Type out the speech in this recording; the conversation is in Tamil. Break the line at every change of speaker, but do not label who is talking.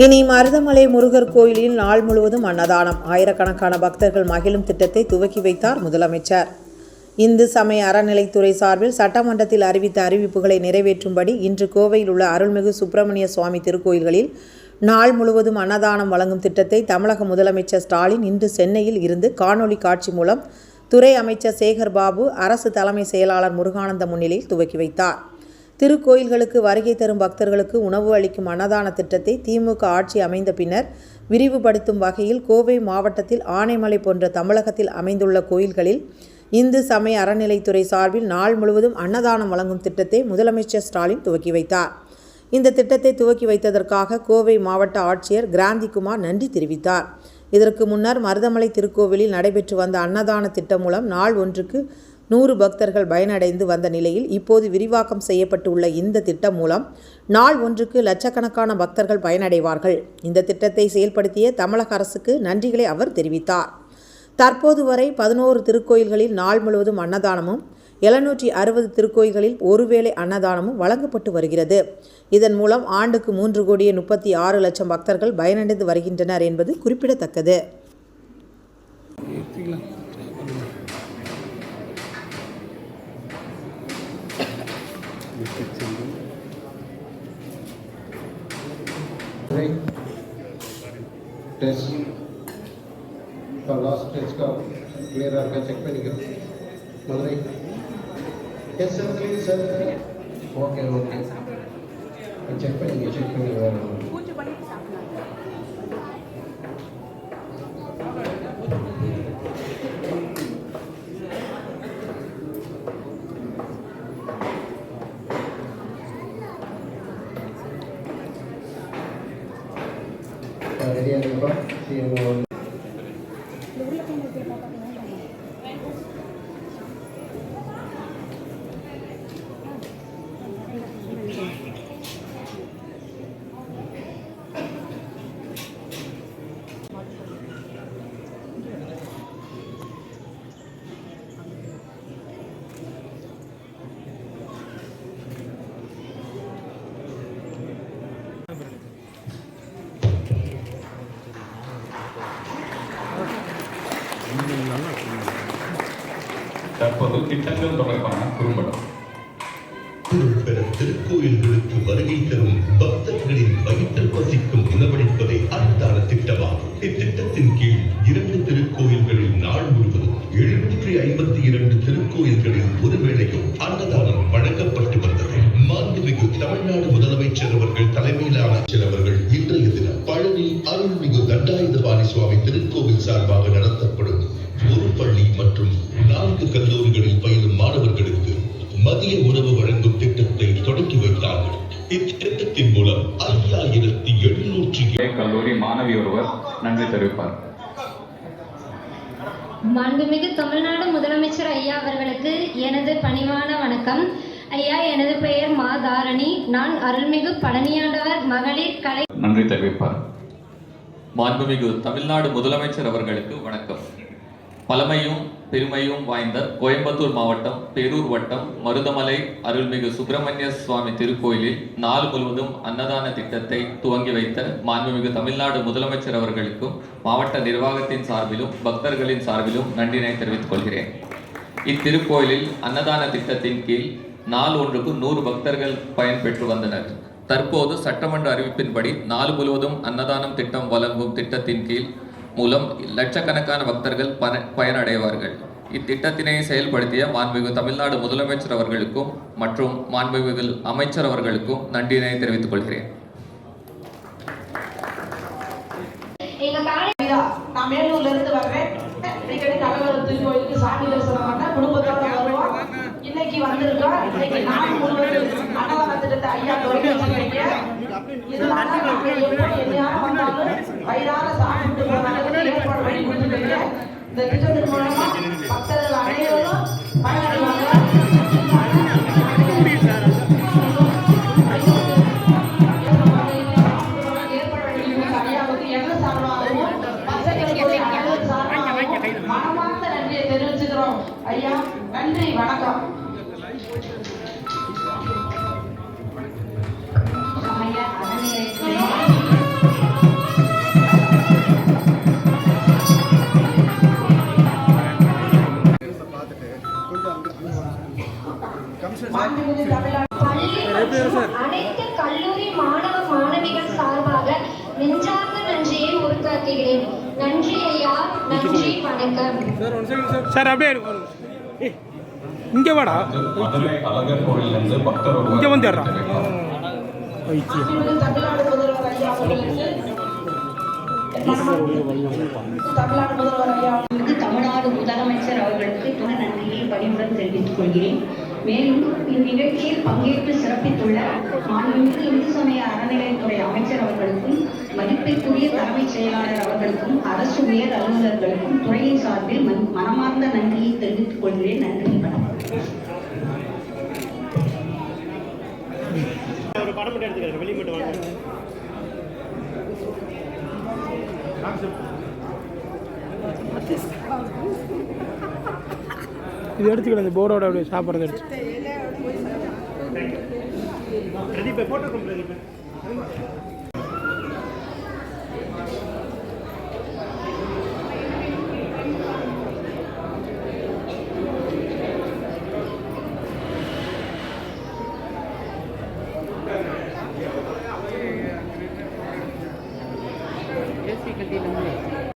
இனி மருதமலை முருகர் கோயிலில் நாள் முழுவதும் அன்னதானம். ஆயிரக்கணக்கான பக்தர்கள் மகிழும் திட்டத்தை துவக்கி வைத்தார் முதலமைச்சர். இந்து சமய அறநிலைத்துறை சார்பில் சட்டமன்றத்தில் அறிவித்த அறிவிப்புகளை நிறைவேற்றும்படி இன்று கோவையில் உள்ள அருள்மிகு சுப்பிரமணிய சுவாமி திருக்கோயில்களில் நாள் முழுவதும் அன்னதானம் வழங்கும் திட்டத்தை தமிழக முதலமைச்சர் ஸ்டாலின் இன்று சென்னையில் இருந்து காணொளி காட்சி மூலம் துறை அமைச்சர் சேகர் பாபு அரசு தலைமை செயலாளர் முருகானந்த முன்னிலையில் துவக்கி வைத்தார். திருக்கோயில்களுக்கு வருகை தரும் பக்தர்களுக்கு உணவு அளிக்கும் அன்னதான திட்டத்தை திமுக ஆட்சி அமைந்த பின்னர் விரிவுபடுத்தும் வகையில் கோவை மாவட்டத்தில் ஆனைமலை போன்ற தமிழகத்தில் அமைந்துள்ள கோயில்களில் இந்து சமய அறநிலைத்துறை சார்பில் நாள் முழுவதும் அன்னதானம் வழங்கும் திட்டத்தை முதலமைச்சர் ஸ்டாலின் துவக்கி வைத்தார். இந்த திட்டத்தை துவக்கி வைத்ததற்காக கோவை மாவட்ட ஆட்சியர் கிராந்திகுமார் நன்றி தெரிவித்தார். இதற்கு முன்னர் மருதமலை திருக்கோவிலில் நடைபெற்று வந்த அன்னதான திட்டம் மூலம் நாள் ஒன்றுக்கு நூறு பக்தர்கள் பயனடைந்து வந்த நிலையில் இப்போது விரிவாக்கம் செய்யப்பட்டுள்ள இந்த திட்டம் மூலம் நாள் ஒன்றுக்கு லட்சக்கணக்கான பக்தர்கள் பயனடைவார்கள். இந்த திட்டத்தை செயல்படுத்திய தமிழக அரசுக்கு நன்றிகளை அவர் தெரிவித்தார். தற்போது வரை பதினோரு திருக்கோயில்களில் நாள் முழுவதும் அன்னதானமும் எழுநூற்றி அறுபது திருக்கோயில்களில் ஒருவேளை அன்னதானமும் வழங்கப்பட்டு வருகிறது. இதன் மூலம் ஆண்டுக்கு மூன்று கோடியே முப்பத்தி ஆறு லட்சம் பக்தர்கள் பயனடைந்து வருகின்றனர் என்பது குறிப்பிடத்தக்கது.
గుర్తించింది టెస్ట్ లాస్ట్ టెస్ట్గా క్లియరాగా చెక్ பண்ணிக்கோ Madurai test sensitive sir okay okay check பண்ணிங்க செக் பண்ணி வரணும் Ano ba? Sino?
Lugla kayo magpapakita. தொடர்பு திட்டங்கள் தொடர்பான குறும்படம்.
திருக்கோயில்களுக்கு வருகை தரும் பக்தர்களின் வயிற்றில் வசிக்கும் உணவளிப்பதை அன்னதான திட்டமாகும். இத்திட்டத்தின் கீழ் இரண்டு திருக்கோயில்களில் நாள் முழுவதும் எழுநூற்றி ஐம்பத்தி இரண்டு திருக்கோயில்களில் ஒருவேளையும் அன்னதானம் வழங்கப்பட்டு வந்தது. மாண்புமிகு தமிழ்நாடு முதலமைச்சர் அவர்கள் தலைமையிலான சிலவர்கள் இன்றைய தினம் பழனி அருள்மிகு தண்டாயுதபாணி சுவாமி திருக்கோவில் சார்பாக நடத்தப்படும் ஒரு பள்ளி மற்றும் நான்கு கல்லூரி மதிய உணவு வழங்கும் திட்டத்தை தொடங்கி வைத்தார்கள். இத்திட்டத்தின் மூலம் ஐயாயிரத்தி எழுநூற்றி
கல்லூரி மாணவி ஒருவர் நன்றி தெரிவிப்பார்.
மாண்புமிகு தமிழ்நாடு முதலமைச்சர் ஐயா அவர்களுக்கு எனது பணிவான வணக்கம். ஐயா எனது பெயர் மா தாரணி. நான் அருள்மிகு பழனியாண்டவர் மகளிர் கலை
நன்றி தெரிவிப்பார்.
மாண்புமிகு தமிழ்நாடு முதலமைச்சர் அவர்களுக்கு வணக்கம். பழமையும் பெருமையும் வாய்ந்த கோயம்புத்தூர் மாவட்டம் பேரூர் வட்டம் மருதமலை அருள்மிகு சுப்பிரமணிய சுவாமி திருக்கோயிலில் நாள் முழுவதும் அன்னதான திட்டத்தை துவங்கி வைத்த மாண்புமிகு தமிழ்நாடு முதலமைச்சர் அவர்களுக்கும் மாவட்ட நிர்வாகத்தின் சார்பிலும் பக்தர்களின் சார்பிலும் நன்றினை தெரிவித்துக் கொள்கிறேன். இத்திருக்கோயிலில் அன்னதான திட்டத்தின் கீழ் நாள் ஒன்றுக்கு நூறு பக்தர்கள் பயன்பெற்று வந்தனர். தற்போது சட்டமன்ற அறிவிப்பின்படி நாள் முழுவதும் அன்னதானம் திட்டம் வழங்கும் திட்டத்தின் கீழ் மூலம் லட்சக்கணக்கான பக்தர்கள் பன பயனடைவார்கள். இத்திட்டத்தினை செயல்படுத்திய மாண்புமிகு தமிழ்நாடு முதலமைச்சர் அவர்களுக்கும் மற்றும் மாண்புமிகு அமைச்சர் அவர்களுக்கும் நன்றியினை தெரிவித்துக் கொள்கிறேன்.
நான் மேலூர்ல இருந்து வர்றேன். அடிக்கடி தலைவர் திருக்கோயிலுக்கு சாமி தரிசனம் பண்ண குடும்பத்தோட வருவோம் இன்னைக்கு வந்திருக்கோம் இன்னைக்கு நாள் முழுவதும் அன்னதான திட்டத்தை ஐயா தொடங்கி வச்சிருக்கீங்க. இதனால இந்த திட்டத்தின் மூலமா பக்தர்கள் அனைவரும் பயனடைவாங்க அனைத்து கல்லூரி மாணவ மாணவிகள் சார்பாக நெஞ்சார்ந்த நன்றியை உருவாக்குகிறேன் நன்றி
ஐயா நன்றி வணக்கம்
சார் அப்படியே இங்க வாடா இங்க
வந்துடுறா தமிழ்நாடு முதல்வர் ஐயா அவர்களுக்கு தமிழ்நாடு
முதலமைச்சர் அவர்களுக்கு துணை நன்றியை பணிவுடன் தெரிவித்துக் கொள்கிறேன். மேலும் இந்நிகழ்ச்சியில் பங்கேற்று சிறப்பித்துள்ள மாண்புமிகு இந்து சமய அறநிலையத்துறை அமைச்சர் அவர்களுக்கும் மதிப்பிற்குரிய தலைமைச் செயலாளர் அவர்களுக்கும் அரசு உயர் அலுவலர்களுக்கும் துறையின் சார்பில் மன்- மனமார்ந்த நன்றியை தெரிவித்துக் கொள்கிறேன். நன்றி வணக்கம்.
இது எடுத்துக்கிறேன் இந்த போர்டோட அப்படியே சாப்பிட்றது எடுத்து. பிரதீப் போட்டோ பிரதீப்.